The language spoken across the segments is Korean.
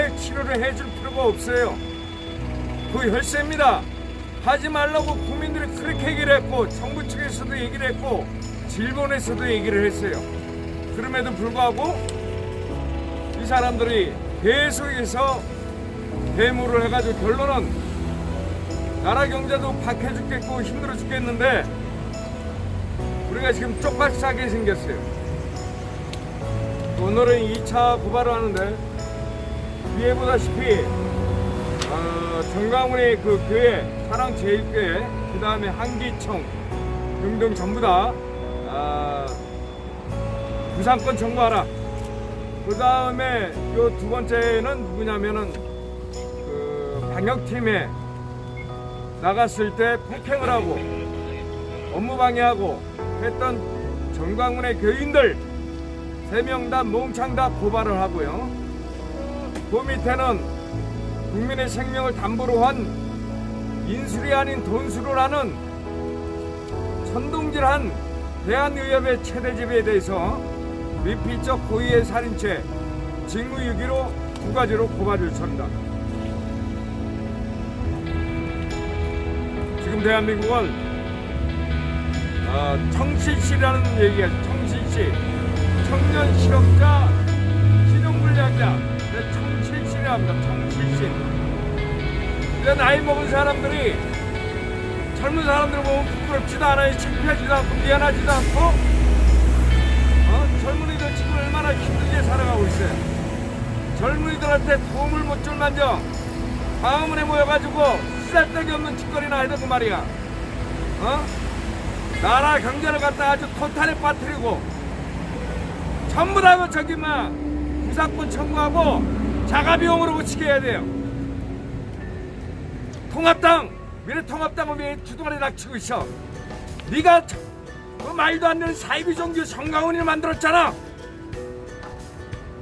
해 치료를 해줄 필요가 없어요. 그 혈세입니다. 하지 말라고 국민들이 그렇게 얘기를 했고 정부 측에서도 얘기를 했고 질본에서도 얘기를 했어요. 그럼에도 불구하고 이 사람들이 계속해서 대무를 해가지고 결론은 나라 경제도 박해 죽겠고 힘들어 죽겠는데 우리가 지금 쪽박싸게 생겼어요. 오늘은 2차 고발을 하는데 위에 보다시피 어, 정강훈의 그 교회 사랑제일교회 그 다음에 한기청 등등 전부 다 아, 부상권 청구하라. 그 다음에 요 두 번째는 누구냐면은 그 방역팀에 나갔을 때 폭행을 하고 업무 방해하고 했던 정광훈의 교인들 세 명 다 몽창 다 고발을 하고요. 그 밑에는 국민의 생명을 담보로 한 인술이 아닌 돈수를 하는 천동질한 대한의협의 최대 집에 대해서 미필적 고의의 살인죄, 직무유기로 두 가지로 고발을 쳤다. 지금 대한민국은 어, 청실시라는 얘기가 청실시 청년 실업자 신용불량자 합니다. 청실시. 근데 나이 먹은 사람들이 젊은 사람들 보면 부끄럽지도 않아요. 창피하지도 않고 미안하지도 않고 어? 젊은이들 지금 얼마나 힘들게 살아가고 있어요. 젊은이들한테 도움을 못 줄 만정 광화문에 모여가지고 쓰잘데기 없는 짓거리나 해도 그 말이야. 어? 나라 경제를 갖다 아주 토탈에 빠뜨리고 전부 다그 저기 막 부사권 청구하고 자가비용으로 고치게 해야 돼요. 통합당 미래통합당은 왜 주둥아리 닥치고 있어? 네가 저- 그 말도 안 되는 사이비 종교 정강훈이를 만들었잖아.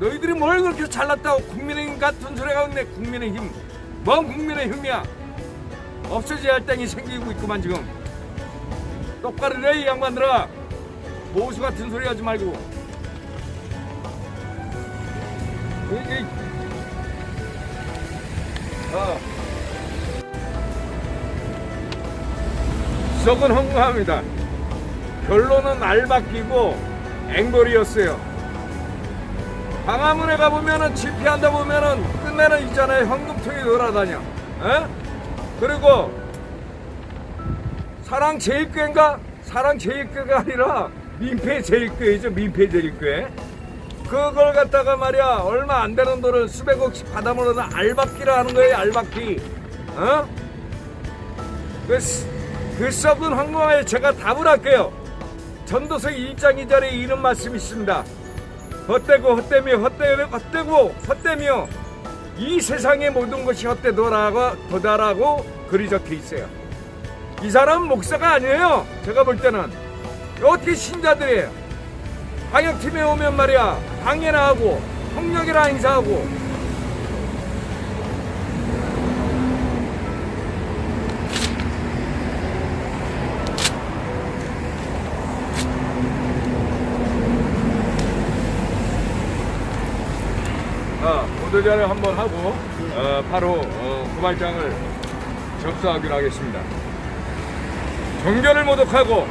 너희들이 뭘 그렇게 잘났다고 국민의힘 같은 소리가 없네 국민의힘 뭔 국민의힘이야 없어져야 할 땡이 생기고 있구만 지금 똑바로 해이 양반들아 보수 같은 소리 하지 말고 이, 이. 어. 썩은 헝가합니다 결론은 알바끼고 앵벌이었어요 광화문에 가보면은 집회한다 보면은 끝내는 있잖아요 현금통이 돌아다녀 에? 그리고 사랑 제일교회인가? 사랑 제일교회가 아니라 민폐 제일교회죠 민폐 제일교회 그걸 갖다가 말이야 얼마 안 되는 돈을 수백억씩 받아먹는 알박기라 하는 거예요 알박기 어? 그, 스- 그 황공화에 제가 답을 할게요 전도서 1장 2절에 이런 말씀이 있습니다 헛되고 헛되며 헛되고 헛되고 헛되며 이 세상의 모든 것이 헛되도라고 도다라고 글이 적혀 있어요. 이 사람 은 목사가 아니에요. 제가 볼 때는 어떻게 신자들이에요. 방역팀에 오면 말이야 방해나 하고 폭력이나 행사하고 어, 보도자료 한번 하고 어, 바로 어, 고발장을 접수하기로 하겠습니다. 종교를 모독하고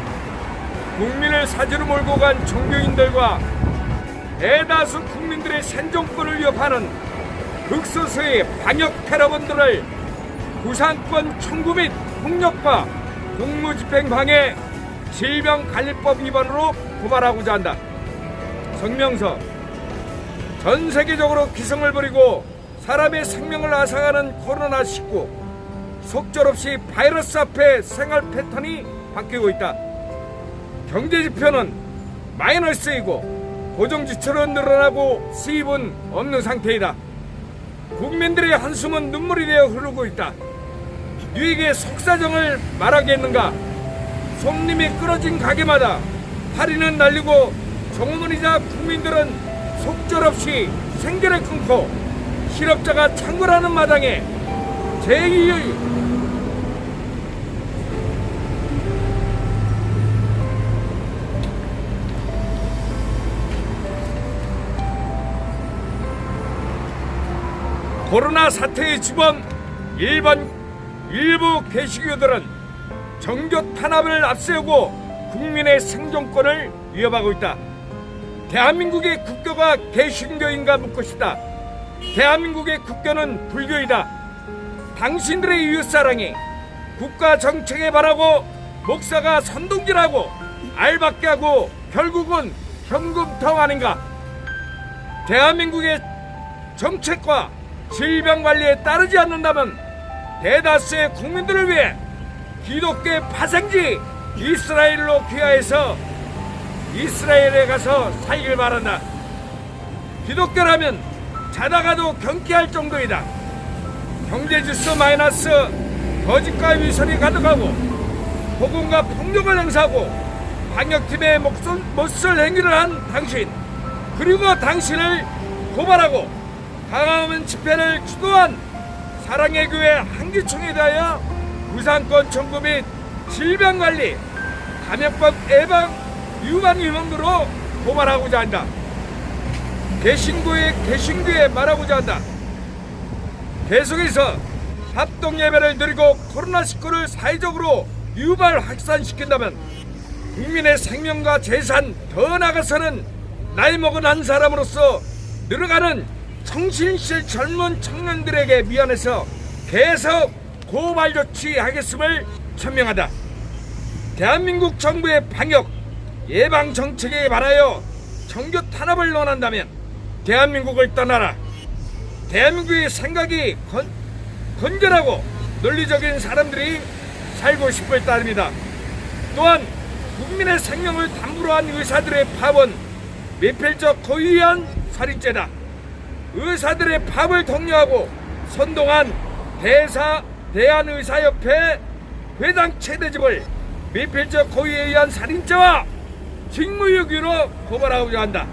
국민을 사지로 몰고 간 종교인들과 대다수 국민들의 생존권을 위협하는 극소수의 방역 테러범들을 구상권 청구 및 폭력과 공무집행 방해 질병관리법 위반으로 고발하고자 한다. 성명서 전 세계적으로 기승을 부리고 사람의 생명을 앗아가는 코로나19 속절없이 바이러스 앞에 생활 패턴이 바뀌고 있다. 경제 지표는 마이너스이고 고정 지출은 늘어나고 수입은 없는 상태이다. 국민들의 한숨은 눈물이 되어 흐르고 있다. 유익의 속사정을 말하겠는가? 손님이 끊어진 가게마다 할인은 날리고 정문이자 국민들은 속절없이 생계를 끊고 실업자가 창궐하는 마당에 제2의 코로나 사태의 주범 일반 일부 개식교들은 정교 탄압을 앞세우고 국민의 생존권을 위협하고 있다. 대한민국의 국교가 개신교인가 묻고 싶다. 대한민국의 국교는 불교이다. 당신들의 이웃사랑이 국가 정책에 바라고 목사가 선동질하고 알박게 하고 결국은 현금통 아닌가? 대한민국의 정책과 질병 관리에 따르지 않는다면 대다수의 국민들을 위해 기독교의 파생지 이스라엘로 귀화해서 이스라엘에 가서 살길 바란다. 기독교라면 자다가도 경계할 정도이다. 경제 지수 마이너스, 거짓과 위선이 가득하고 폭언과 폭력을 행사하고 방역팀의 못쓸 행위를 한 당신 그리고 당신을 고발하고 강화문 집회를 주도한 사랑의 교회 한기총에 대하여 부상권 청구 및 질병관리 감염법 예방 위반 위반으로 고발하고자 한다. 개신교에 개신교에 말하고자 한다. 계속해서 합동 예배를 드리고 코로나19를 사회적으로 유발 확산시킨다면 국민의 생명과 재산 더 나아가서는 나이 먹은 한 사람으로서 늘어가는 성신실 젊은 청년들에게 미안해서 계속 고발 조치하겠음을 천명하다. 대한민국 정부의 방역 예방 정책에 반하여 정교 탄압을 논한다면 대한민국을 떠나라. 대한민국의 생각이 건, 건전하고 논리적인 사람들이 살고 싶을 따름이다. 또한 국민의 생명을 담보로 한 의사들의 파원 미필적 고의한 살인죄다. 의사들의 파업을 독려하고 선동한 대사 대한의사협회 회장 최대집을 미필적 고의에 의한 살인죄와 직무유기로 고발하고자 한다.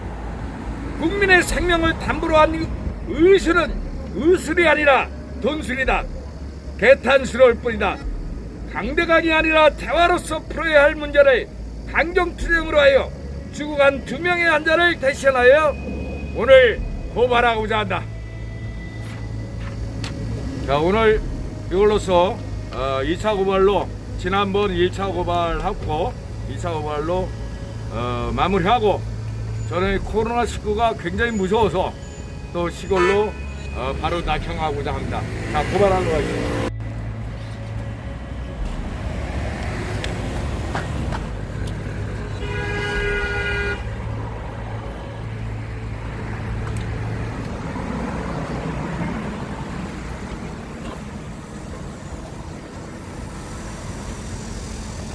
국민의 생명을 담보로 한 의술은 의술이 아니라 돈술이다. 개탄스러울 뿐이다. 강대강이 아니라 대화로서 풀어야 할 문제를 강경투쟁으로 하여 죽어간 두 명의 환자를 대신하여 오늘 고발하고자 한다. 자 오늘 이걸로써 어, 2차 고발로 지난번 1차 고발하고 2차 고발로 어, 마무리하고 저는 코로나19가 굉장히 무서워서 또 시골로 어, 바로 낙향하고자 합니다. 자 고발하러 가겠습니다.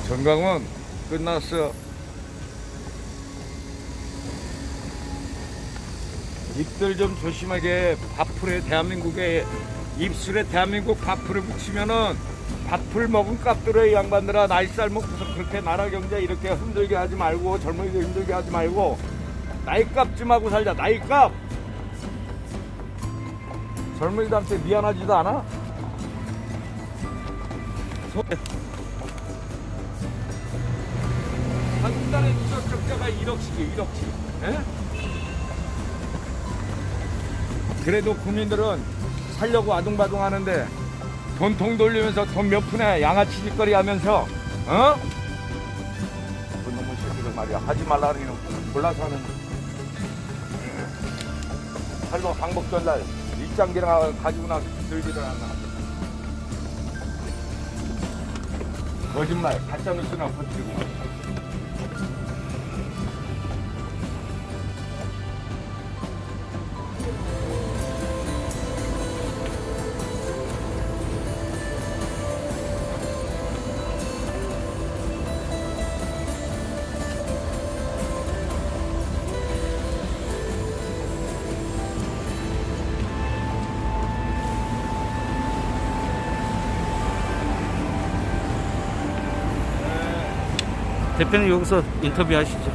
전강은 끝났어. 입들 좀 조심하게 밥풀에 대한민국에 입술에 대한민국 밥풀을 붙이면은 밥풀 먹은 값들의 양반들아 나이살 먹고서 그렇게 나라 경제 이렇게 힘들게 하지 말고 젊은이들 힘들게 하지 말고 나이 값 좀 하고 살자 나이 값 젊은이들한테 미안하지도 않아? 한 달에 누적 적자가 1억씩이에요 1억씩. 에? 그래도 국민들은 살려고 아둥바둥 하는데 돈통 돌리면서 돈 몇 푼에 양아치 짓거리 하면서 어? 그 놈의 새끼들 말이야. 하지 말라는 이는 골라서 하는. 살로 항복 전날 입장기랑 가지고 나서 들지를 않나. 거짓말. 가짜뉴스나 퍼뜨리고 대표님 여기서 인터뷰 하시죠.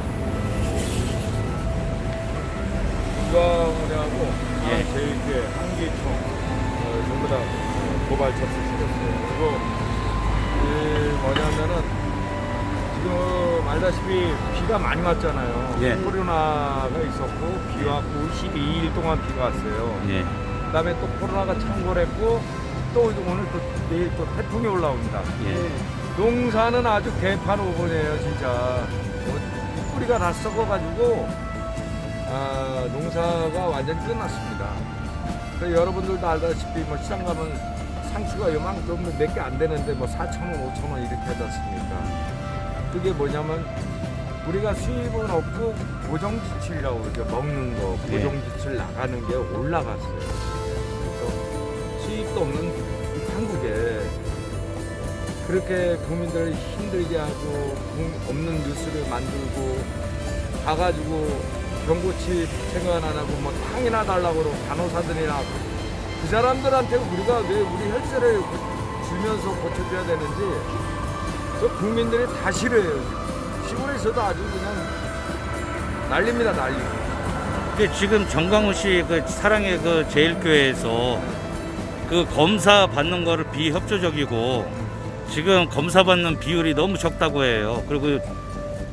이광우하고 예. 제이크 한기총 어, 전부 다 고발 접수시켰어요. 그리고 이 뭐냐면은 지금 알다시피 비가 많이 왔잖아요. 예. 코로나가 있었고 비 왔고 12일 동안 비가 왔어요. 예. 그다음에 또 코로나가 창궐했고 또 오늘 또 내일 또 태풍이 올라옵니다. 예. 농사는 아주 개판 오본이에요 진짜. 뭐, 뿌리가 다 썩어가지고 아, 농사가 완전 히 끝났습니다. 그 여러분들도 알다시피 뭐 시장 가면 상추가 요만큼 몇 개 안 되는데 뭐 4천 원, 5천 원 이렇게 하지 않습니까? 그게 뭐냐면 우리가 수입은 없고 고정지출이라고 그러죠. 먹는 거 예. 고정지출 나가는 게 올라갔어요. 그래서 수입도 없는 그렇게 국민들을 힘들게 하고 국- 없는 뉴스를 만들고 가가지고 경고치 생각 안 하고 뭐 탕이나 달라고 그러고 간호사들이나 그 사람들한테 우리가 왜 우리 혈세를 고- 주면서 고쳐줘야 되는지 그 국민들이 다 싫어해요. 시골에서도 아주 그냥 난립니다 난리 근데 지금 정광훈 씨 그 사랑의 그 제일교회에서 그 검사 받는 거를 비협조적이고 지금 검사 받는 비율이 너무 적다고 해요. 그리고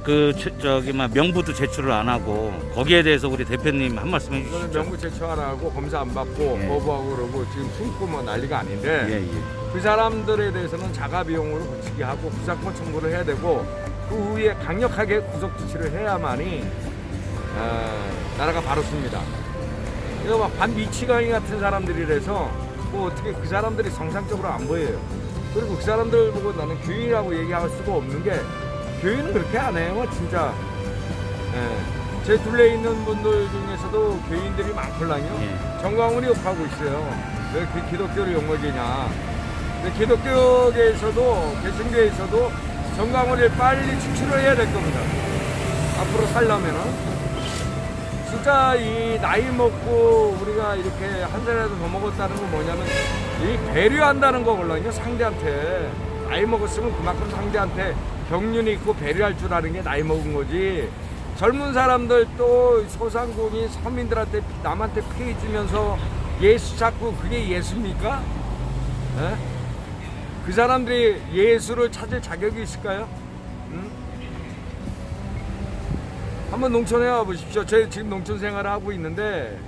그 저- 저기 막 명부도 제출을 안 하고 거기에 대해서 우리 대표님 한 말씀 이거는 해주시죠. 명부 제출 안 하고 검사 안 받고 예. 거부하고 그러고 지금 숨고 뭐 난리가 아닌데 예, 예. 그 사람들에 대해서는 자가 비용으로 고치게 하고 부사건 청구를 해야 되고 그 후에 강력하게 구속 조치를 해야만이 어, 나라가 바로 씁니다. 이거 막 반미치광이 같은 사람들이라서 뭐 어떻게 그 사람들이 정상적으로 안 보여요. 그리고 그 사람들 보고 나는 교인이라고 얘기할 수가 없는 게 교인은 그렇게 안 해요, 진짜. 예. 제 둘레 있는 분들 중에서도 교인들이 많걸랑요. 예. 정광훈이 욕하고 있어요. 왜그 기독교를 욕먹이냐. 근데 기독교계에서도, 개신교에서도 정광훈을 빨리 추출을 해야 될 겁니다. 앞으로 살려면은. 진짜 이 나이 먹고 우리가 이렇게 한 살이라도 더 먹었다는 건 뭐냐면 이 배려한다는 거거든요, 상대한테. 나이 먹었으면 그만큼 상대한테 경륜이 있고 배려할 줄 아는 게 나이 먹은 거지. 젊은 사람들 또 소상공인 서민들한테 남한테 피해 주면서 예수 찾고 그게 예수입니까? 예? 그 사람들이 예수를 찾을 자격이 있을까요? 응? 한번 농촌에 와 보십시오. 제 지금 농촌 생활을 하고 있는데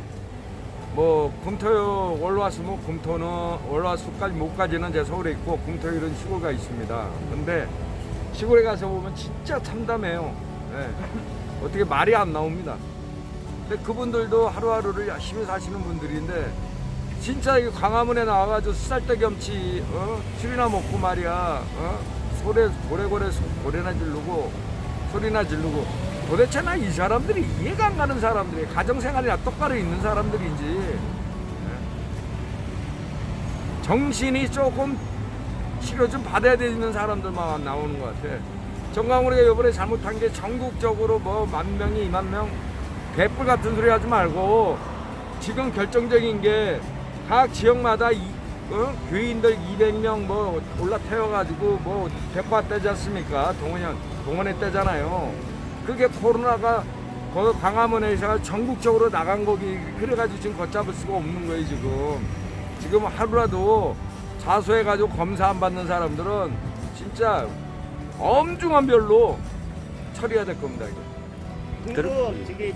뭐 금토 월화수목 금토는 월화수까지 목까지는 제 서울에 있고 금토일은 시골가 있습니다. 근데 시골에 가서 보면 진짜 참담해요. 예. 어떻게 말이 안 나옵니다. 근데 그분들도 하루하루를 열심히 사시는 분들인데 진짜 이 광화문에 나와가지고 쌀떡염치 어? 술이나 먹고 말이야 어? 소래 고래고래 소- 고래나 지르고 소리나 지르고 도대체 나 이 사람들이 이해가 안 가는 사람들이 가정생활이나 똑바로 있는 사람들인지 예? 정신이 조금 치료 좀 받아야 되는 사람들만 나오는 것 같아. 정강훈이가 이번에 잘못한 게 전국적으로 뭐 만 명이 이만 명 개뿔 같은 소리 하지 말고 지금 결정적인 게 각 지역마다 이, 어? 교인들 200명 뭐 올라 태워가지고 뭐 데리고 왔다지 않습니까? 동원현 동원회 때잖아요. 그게 코로나가 거 광화문에서 전국적으로 나간 거기 그래가지고 지금 걷잡을 수가 없는 거예요 지금. 지금 하루라도 자수해가지고 검사 안 받는 사람들은 진짜 엄중한 별로 처리해야 될 겁니다. 이거. 그리고 저기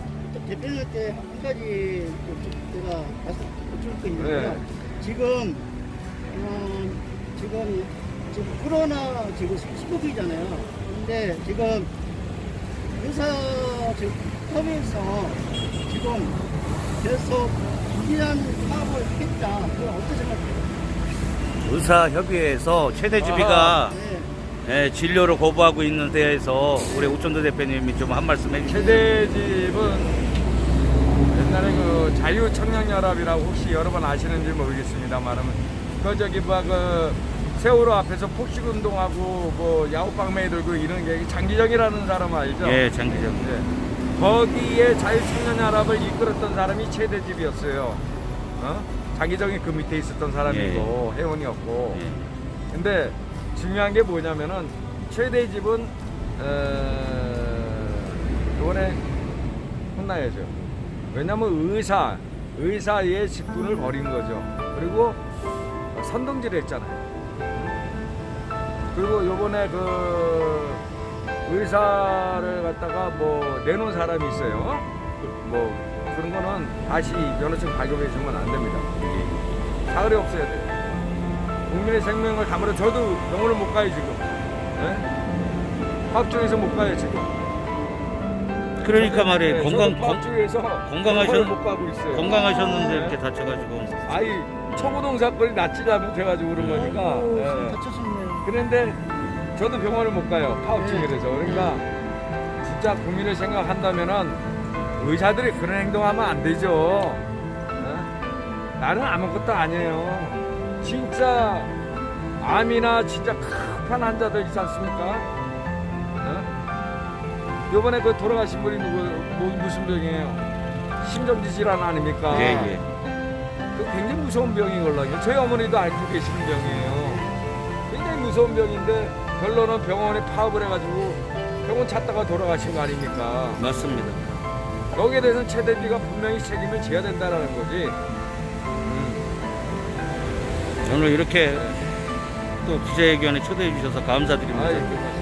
대표님한테 한 가지 좀 제가 말씀 드릴 거 있는데요. 네. 지금 어, 지금 지금 코로나 지금 시국이잖아요. 근데 지금 회사 지금 협의해서 지금 계속 유기한 사업을 했다. 그건 어떻게 생각해요? 의사협의회에서 최대주비가 네. 예, 진료를 거부하고 있는 데에서 우리 오천도 대표님이 좀 한 말씀 해주시죠. 최대집은 옛날에 그 자유청년연합이라고 혹시 여러분 아시는지 모르겠습니다만은 그 저기 뭐그 세월호 앞에서 폭식 운동하고 뭐 야구 방망이 들고 이런 게 장기정이라는 사람 알죠? 예, 장기적. 네. 거기에 자유청년 연합을 이끌었던 사람이 최대집이었어요. 어? 장기정이 그 밑에 있었던 사람이고 회원이었고. 예. 근데 중요한 게 뭐냐면은 최대집은 어, 이번에 혼나야죠. 왜냐면 의사 의사의 직분을 버린 거죠. 그리고 선동질을 했잖아요. 그리고 요번에 그 의사를 갖다가 뭐 내놓은 사람이 있어요. 그뭐 그런 거는 다시 면허증 발급해 주면 안 됩니다. 사흘이 없어야 돼요. 국민의 생명을 담으려 저도 병원을 못 가요 지금. 네? 파업 중에서 못 가요 지금. 그러니까 말이에요. 네, 건강 중에서 건강하셨- 못 가고 있어요. 건강하셨는데 네. 이렇게 다쳐가지고 아이 초고동 사건이 낫지도 못해가지고 그런 거니까. 아이고, 네. 다쳤었네요. 그런데 저도 병원을 못 가요. 파업 네. 중이라서. 그러니까 진짜 국민을 생각한다면은 의사들이 그런 행동하면 안 되죠. 어? 나는 아무것도 아니에요. 진짜 암이나 진짜 급한 환자들 있지 않습니까? 어? 요번에 그 돌아가신 분이 누구 뭐, 무슨 병이에요? 심정지 질환 아닙니까? 예 예. 그 굉장히 무서운 병인 걸로 알고 저희 어머니도 앓고 계시는 병이에요. 무서운 병인데 결론은 병원에 파업을 해가지고 병원 찾다가 돌아가신 거 아닙니까? 맞습니다. 여기에 대해서는 최대비가 분명히 책임을 져야 된다는 거지. 음, 오늘 이렇게 또 기자회견에 초대해 주셔서 감사드립니다. 아이, 그